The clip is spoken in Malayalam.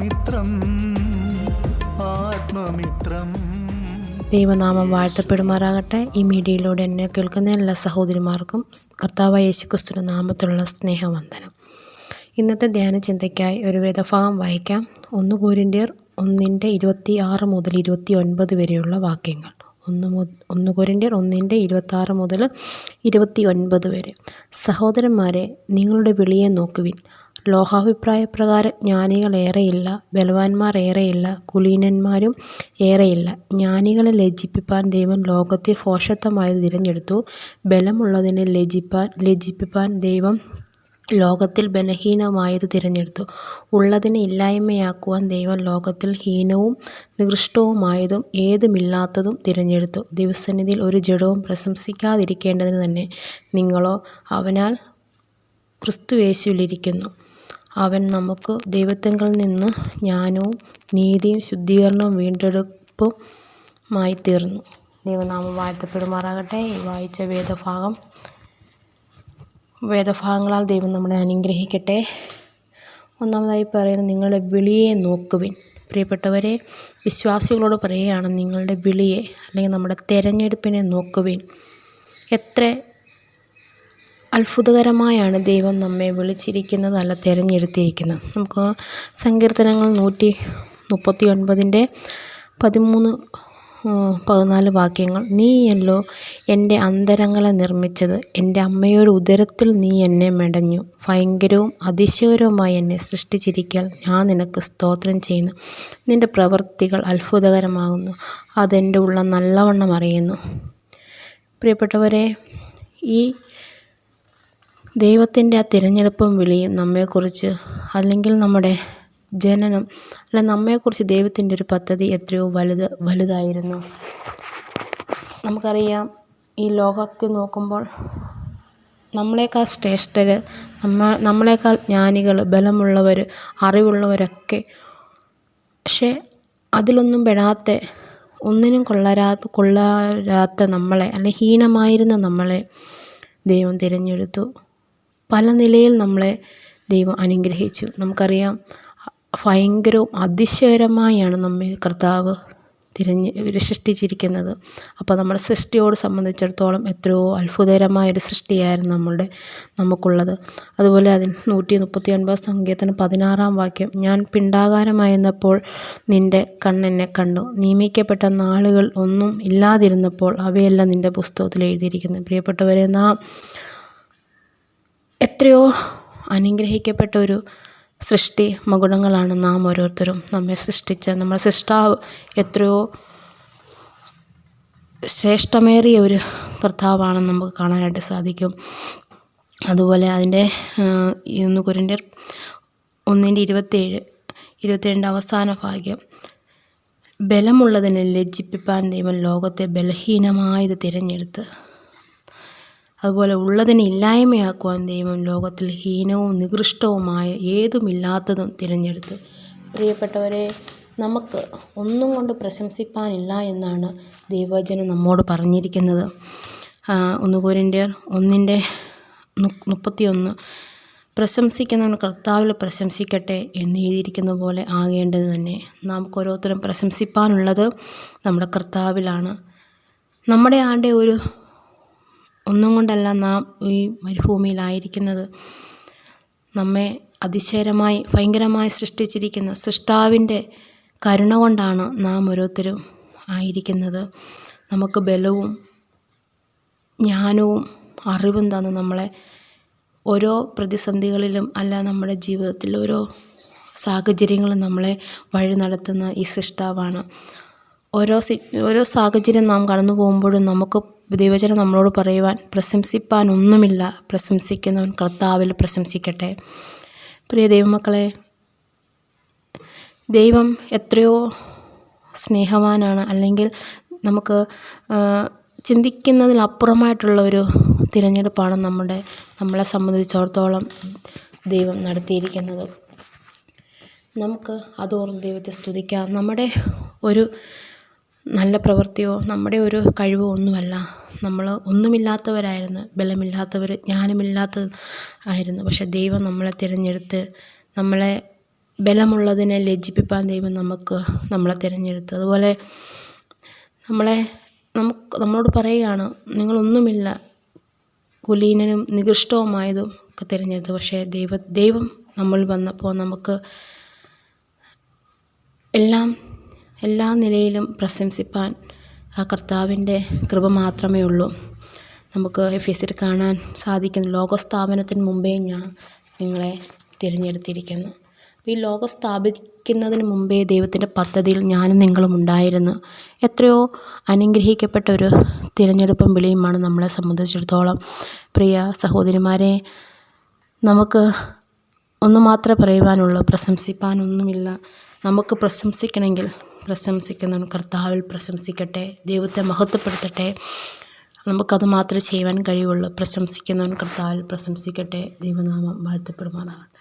ആത്മമിത്രം ആത്മമിത്രം. ദൈവനാമം വാഴ്ത്തപ്പെടുമാറാകട്ടെ. ഈ മീഡിയയിലൂടെ എന്നെ കേൾക്കുന്ന എല്ലാ സഹോദരിമാർക്കും കർത്താവായ യേശുക്രിസ്തുവിന്റെ നാമത്തിലുള്ള സ്നേഹവന്ദനം. ഇന്നത്തെ ധ്യാന ചിന്തയ്ക്കായി ഒരു വേദഭാഗം വായിക്കാം. ഒന്ന് കോരിന്ത്യർ ഒന്നിന്റെ ഇരുപത്തി ആറ് മുതൽ ഇരുപത്തി ഒൻപത് വരെയുള്ള വാക്യങ്ങൾ. ഒന്ന് ഒന്ന് കോരിന്ത്യർ ഒന്നിന്റെ ഇരുപത്താറ് മുതൽ ഇരുപത്തി ഒൻപത് വരെ. സഹോദരന്മാരെ നിങ്ങളുടെ വിളിയെ നോക്കുവിൻ. ലോകാഭിപ്രായപ്രകാരം ജ്ഞാനികൾ ഏറെയില്ല ബലവാന്മാർ ഏറെയില്ല കുലീനന്മാരും ഏറെയില്ല. ജ്ഞാനികളെ ലജ്ജിപ്പിപ്പാൻ ദൈവം ലോകത്തെ ഫോഷത്വമായത് തിരഞ്ഞെടുത്തു. ബലമുള്ളതിനെ ലജ്ജിപ്പാൻ ലജ്ജിപ്പിപ്പാൻ ദൈവം ലോകത്തിൽ ബലഹീനമായത് തിരഞ്ഞെടുത്തു. ഉള്ളതിനെ ഇല്ലായ്മയാക്കുവാൻ ദൈവം ലോകത്തിൽ ഹീനവും നികൃഷ്ടവുമായതും ഏതുമില്ലാത്തതും തിരഞ്ഞെടുത്തു. ദിവസനിധിയിൽ ഒരു ജഡവും പ്രശംസിക്കാതിരിക്കേണ്ടതിന് തന്നെ നിങ്ങളോ അവനാൽ ക്രിസ്തുയേശുവിലിരിക്കുന്നു. അവൻ നമുക്ക് ദൈവത്തെങ്കിൽ നിന്ന് ജ്ഞാനവും നീതിയും ശുദ്ധീകരണവും വീണ്ടെടുപ്പുമായി തീർന്നു ദൈവനാമം വാഴ്ത്തപ്പെടുമാറാകട്ടെ. ഈ വായിച്ച വേദഭാഗം വേദഭാഗങ്ങളാൽ ദൈവം നമ്മളെ അനുഗ്രഹിക്കട്ടെ. ഒന്നാമതായി പറയുന്നത് നിങ്ങളുടെ വിളിയെ നോക്കുവിൻ. പ്രിയപ്പെട്ടവരെ വിശ്വാസികളോട് പറയുകയാണ് നിങ്ങളുടെ വിളിയെ അല്ലെങ്കിൽ നമ്മുടെ തിരഞ്ഞെടുപ്പിനെ നോക്കുവിൻ. എത്ര അത്ഭുതകരമായാണ് ദൈവം നമ്മെ വിളിച്ചിരിക്കുന്നത് അല്ല തിരഞ്ഞെടുത്തിരിക്കുന്നത്. നമുക്ക് സങ്കീർത്തനങ്ങൾ നൂറ്റി മുപ്പത്തി ഒൻപതിന്റെ പതിമൂന്ന് പതിനാല് വാക്യങ്ങൾ. നീയല്ലോ എന്റെ അന്തരങ്ങളെ നിർമ്മിച്ചത്. എന്റെ അമ്മയുടെ ഉദരത്തിൽ നീ എന്നെ മെടഞ്ഞു. ഭയങ്കരവും അതിശയകരവുമായി എന്നെ സൃഷ്ടിച്ചിരിക്കാൻ ഞാൻ നിനക്ക് സ്തോത്രം ചെയ്യുന്നു. നിന്റെ പ്രവൃത്തികൾ അത്ഭുതകരമാകുന്നു. അതെന്റെ ഉള്ള നല്ലവണ്ണം അറിയുന്നു. പ്രിയപ്പെട്ടവരെ ഈ ദൈവത്തിന്റെ ആ തിരഞ്ഞെടുപ്പും വിളിയും നമ്മെക്കുറിച്ച് അല്ലെങ്കിൽ നമ്മുടെ ജനനം അല്ല നമ്മെക്കുറിച്ച് ദൈവത്തിന്റെ ഒരു പദ്ധതി എത്രയോ വലുത് വലുതായിരുന്നു. നമുക്കറിയാം ഈ ലോകത്തെ നോക്കുമ്പോൾ നമ്മളെക്കാൾ ശ്രേഷ്ഠർ നമ്മ നമ്മളെക്കാൾ ജ്ഞാനികൾ ബലമുള്ളവർ അറിവുള്ളവരൊക്കെ. പക്ഷേ അതിലൊന്നും പെടാത്ത ഒന്നിനും കൊള്ളരാത്ത കൊള്ളരാത്ത നമ്മളെ അല്ലെങ്കിൽ ഹീനമായിരുന്ന നമ്മളെ ദൈവം തിരഞ്ഞെടുത്തു. പല നിലയിൽ നമ്മളെ ദൈവം അനുഗ്രഹിച്ചു. നമുക്കറിയാം ഭയങ്കരവും അതിശയകരമായാണ് നമ്മെ കർത്താവ് തിരഞ്ഞ് സൃഷ്ടിച്ചിരിക്കുന്നത്. അപ്പോൾ നമ്മുടെ സൃഷ്ടിയോട് സംബന്ധിച്ചിടത്തോളം എത്രയോ അത്ഭുതകരമായൊരു സൃഷ്ടിയായിരുന്നു നമ്മളുടെ നമുക്കുള്ളത്. അതുപോലെ അതിൽ നൂറ്റി മുപ്പത്തി ഒൻപത് സംഗീതത്തിന് പതിനാറാം വാക്യം ഞാൻ പിണ്ടാകാരമായിരുന്നപ്പോൾ നിന്റെ കണ്ണെന്നെ കണ്ടു. നിയമിക്കപ്പെട്ട നാളുകൾ ഒന്നും ഇല്ലാതിരുന്നപ്പോൾ അവയെല്ലാം നിന്റെ പുസ്തകത്തിൽ എഴുതിയിരിക്കുന്നു. പ്രിയപ്പെട്ടവരെ നാം എത്രയോ അനുഗ്രഹിക്കപ്പെട്ട ഒരു സൃഷ്ടി മകുടങ്ങളാണ് നാം ഓരോരുത്തരും നമ്മെ സൃഷ്ടിച്ച. നമ്മൾ സൃഷ്ടാവ് എത്രയോ ശ്രേഷ്ഠമേറിയ ഒരു കർത്താവാണെന്ന് നമുക്ക് കാണാനായിട്ട് സാധിക്കും. അതുപോലെ അതിന്റെ ഇന്ന് കുരിന്റെ ഒന്നിന്റെ ഇരുപത്തേഴ് ഇരുപത്തിരണ്ട് അവസാന ഭാഗ്യം. ബലമുള്ളതിനെ ലജ്ജിപ്പിപ്പാൻ ദൈവം ലോകത്തെ ബലഹീനമായത് തിരഞ്ഞെടുത്ത്. അതുപോലെ ഉള്ളതിനെ ഇല്ലായ്മയാക്കുവാൻ ദൈവം ലോകത്തിൽ ഹീനവും നികൃഷ്ടവുമായ ഏതുമില്ലാത്തതും തിരഞ്ഞെടുത്തു. പ്രിയപ്പെട്ടവരെ നമുക്ക് ഒന്നും കൊണ്ട് പ്രശംസിപ്പാനില്ല എന്നാണ് ദൈവവചനം നമ്മോട് പറഞ്ഞിരിക്കുന്നത്. ഒന്ന് കോരിന്റെ ഒന്നിന്റെ മുപ്പത്തിയൊന്ന്. പ്രശംസിക്കുന്നവൻ കർത്താവിൽ പ്രശംസിക്കട്ടെ എന്ന് എഴുതിയിരിക്കുന്ന പോലെ ആകേണ്ടത് തന്നെ. നമുക്ക് ഓരോരുത്തരും പ്രശംസിപ്പാനുള്ളത് നമ്മുടെ കർത്താവിലാണ്. നമ്മുടെ ആരുടെ ഒരു ഒന്നും കൊണ്ടല്ല നാം ഈ മരുഭൂമിയിലായിരിക്കുന്നത്. നമ്മെ അതിശയരമായി ഭയങ്കരമായി സൃഷ്ടിച്ചിരിക്കുന്ന സൃഷ്ടാവിന്റെ കരുണ കൊണ്ടാണ് നാം ഓരോരുത്തരും ആയിരിക്കുന്നത്. നമുക്ക് ബലവും ജ്ഞാനവും അറിവും തന്ന് നമ്മളെ ഓരോ പ്രതിസന്ധികളിലും അല്ല നമ്മുടെ ജീവിതത്തിൽ ഓരോ സാഹചര്യങ്ങളും നമ്മളെ വഴി നടത്തുന്ന ഈ സൃഷ്ടാവാണ്. ഓരോ സി ഓരോ സാഹചര്യം നാം കടന്നു പോകുമ്പോഴും നമുക്ക് ദൈവചനം നമ്മളോട് പറയുവാൻ പ്രശംസിപ്പാൻ ഒന്നുമില്ല. പ്രശംസിക്കുന്നവൻ കർത്താവിൽ പ്രശംസിക്കട്ടെ. പ്രിയ ദൈവമക്കളെ ദൈവം എത്രയോ സ്നേഹവാനാണ്. അല്ലെങ്കിൽ നമുക്ക് ചിന്തിക്കുന്നതിലപ്പുറമായിട്ടുള്ള ഒരു തിരഞ്ഞെടുപ്പാണ് നമ്മുടെ നമ്മളെ സംബന്ധിച്ചിടത്തോളം ദൈവം നടത്തിയിരിക്കുന്നത്. നമുക്ക് അതോർന്ന് ദൈവത്തെ സ്തുതിക്കാം. നമ്മുടെ ഒരു നല്ല പ്രവൃത്തിയോ നമ്മുടെ ഒരു കഴിവോ ഒന്നുമല്ല. നമ്മൾ ഒന്നുമില്ലാത്തവരായിരുന്നു. ബലമില്ലാത്തവർ ജ്ഞാനമില്ലാത്ത ആയിരുന്നു. പക്ഷെ ദൈവം നമ്മളെ തിരഞ്ഞെടുത്ത് നമ്മളെ ബലമുള്ളതിനെ ലജ്ജിപ്പിപ്പാൻ ദൈവം നമുക്ക് നമ്മളെ തിരഞ്ഞെടുത്തു. അതുപോലെ നമ്മളെ നമുക്ക് നമ്മളോട് പറയുകയാണ് നിങ്ങളൊന്നുമില്ല. കുലീനനും നികൃഷ്ടവുമായതും ഒക്കെ തിരഞ്ഞെടുത്തു. പക്ഷേ ദൈവ ദൈവം നമ്മൾ വന്നപ്പോൾ നമുക്ക് എല്ലാം എല്ലാ നിലയിലും പ്രശംസിപ്പാൻ ആ കർത്താവിന്റെ കൃപ മാത്രമേ ഉള്ളൂ. നമുക്ക് എഫ് എസിൽ കാണാൻ സാധിക്കുന്നു ലോകസ്ഥാപനത്തിന് മുമ്പേ ഞാൻ നിങ്ങളെ തിരഞ്ഞെടുത്തിരിക്കുന്നു. അപ്പോൾ ഈ ലോകം സ്ഥാപിക്കുന്നതിന് മുമ്പേ ദൈവത്തിന്റെ പദ്ധതിയിൽ ഞാനും നിങ്ങളും ഉണ്ടായിരുന്നു. എത്രയോ അനുഗ്രഹിക്കപ്പെട്ട ഒരു തിരഞ്ഞെടുപ്പും വിളിയുമാണ് നമ്മളെ സംബന്ധിച്ചിടത്തോളം. പ്രിയ സഹോദരിമാരെ നമുക്ക് ഒന്ന് മാത്രമേ പറയുവാനുള്ളൂ പ്രശംസിപ്പാനൊന്നുമില്ല. നമുക്ക് പ്രശംസിക്കണമെങ്കിൽ പ്രശംസിക്കുന്നവൻ കർത്താവിൽ പ്രശംസിക്കട്ടെ ദൈവത്തെ മഹത്വപ്പെടുത്തട്ടെ. നമുക്കത് മാത്രമേ ചെയ്യുവാൻ കഴിയുള്ളൂ. പ്രശംസിക്കുന്നവൻ കർത്താവിൽ പ്രശംസിക്കട്ടെ. ദൈവനാമം വാഴ്ത്തപ്പെടുമാറാകട്ടെ.